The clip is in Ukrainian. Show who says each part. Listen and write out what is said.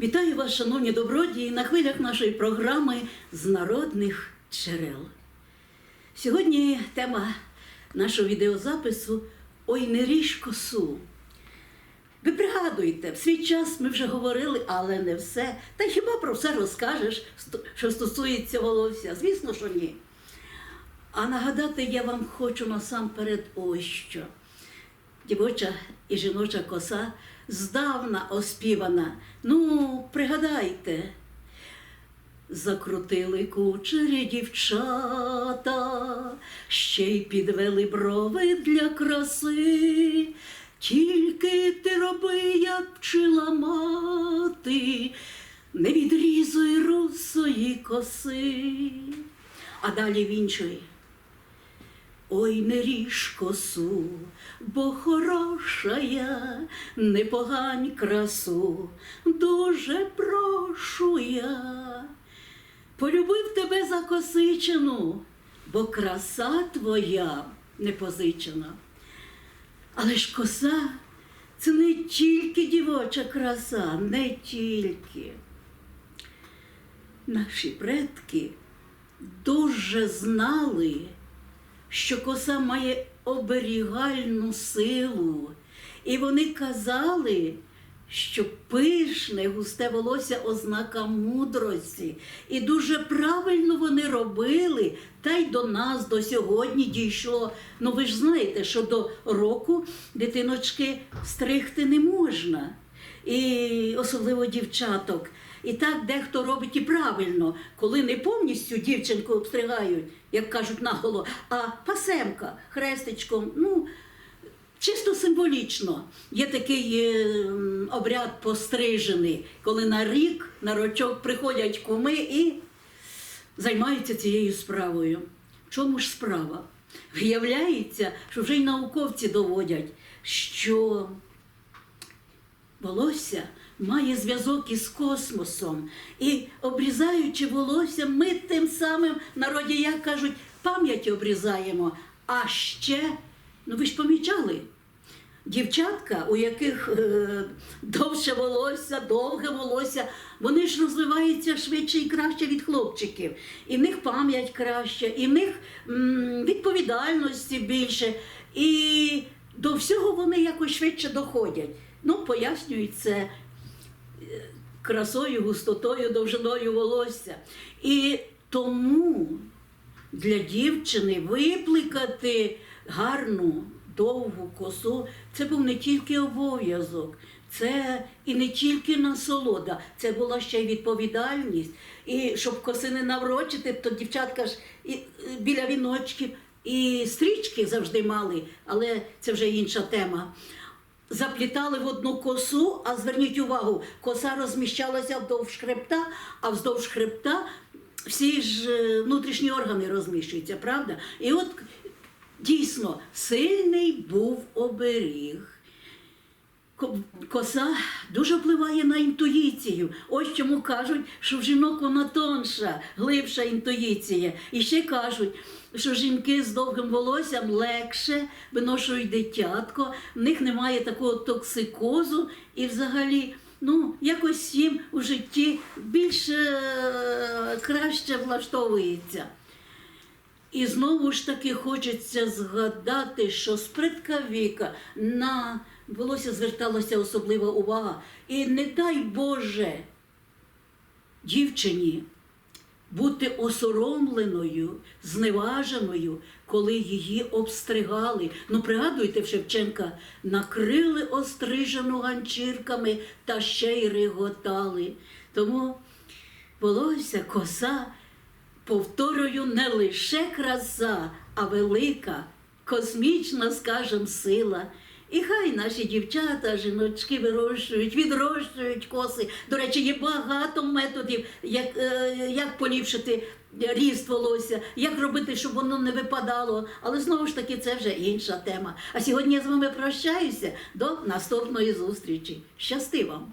Speaker 1: Вітаю вас, шановні добродії, на хвилях нашої програми з народних джерел. Сьогодні тема нашого відеозапису Ой, не ріж косу. Ви пригадуєте, в свій час ми вже говорили, але не все. Та хіба про все розкажеш, що стосується волосся? Звісно, що ні. А нагадати я вам хочу насамперед ось що. Дівоча і жіноча коса здавна оспівана. Ну, пригадайте. Закрутили кучері дівчата, ще й підвели брови для краси. Тільки ти роби, як вчила мати, не відрізуй русої коси. А далі в іншої. Ой, не ріж косу, бо хороша я, не погань красу, дуже прошу я. Полюбив тебе за косичину, бо краса твоя не позичена. Але ж коса це не тільки дівоча краса, не тільки. Наші предки дуже знали, що коса має оберігальну силу. І вони казали, що пишне густе волосся ознака мудрості. І дуже правильно вони робили, та й до нас до сьогодні дійшло. Ну ви ж знаєте, що до року дитиночки стригти не можна. І особливо дівчаток. І так дехто робить і правильно, коли не повністю дівчинку обстригають, як кажуть наголо, а пасемка хрестичком. Ну, чисто символічно. Є такий е, обряд пострижений, коли на рік на рочок приходять куми і займаються цією справою. Чому ж справа? Виявляється, що вже й науковці доводять, що волосся має зв'язок із космосом. І обрізаючи волосся, ми тим самим народі як кажуть, пам'ять обрізаємо. А ще, ну ви ж помічали, дівчатка, у яких е, довше волосся, довге волосся, вони ж розвиваються швидше і краще від хлопчиків. І в них пам'ять краще, і в них м, відповідальності більше. І всього вони якось швидше доходять. Ну, пояснюють це е, красою, густотою, довжиною волосся. І тому для дівчини випликати гарну довгу косу це був не тільки обов'язок, це і не тільки насолода, це була ще й відповідальність. І щоб коси не наврочити, то дівчатка ж е, біля віночків і стрічки завжди мали, але це вже інша тема. Заплітали в одну косу, а зверніть увагу, коса розміщалася вздовж хребта, а вздовж хребта всі ж е, внутрішні органи розміщуються, правда? І от дійсно сильний був оберіг. Ко- Коса дуже впливає на інтуїцію. Ось чому кажуть, що в жінок вона тонша, глибша інтуїція. І ще кажуть, що жінки з довгим волоссям легше виношують дитятко, в них немає такого токсикозу і взагалі. Ну, якось їм у житті більш е, краще влаштовується. І знову ж таки хочеться згадати, що з предка віка на волосся зверталася особлива увага. І не дай Боже дівчині бути осоромленою, зневаженою, коли її обстригали. Ну, пригадуйте в Шевченка, накрили острижену ганчірками та ще й реготали. Тому волосся, коса, повторюю, не лише краса, а велика, космічна, скажем, сила. І хай наші дівчата, жіночки вирощують, відрощують коси. До речі, є багато методів, як, е, як поліпшити ріст волосся, як робити, щоб воно не випадало. Але знову ж таки, це вже інша тема. А сьогодні я з вами прощаюся до наступної зустрічі. Щасти вам!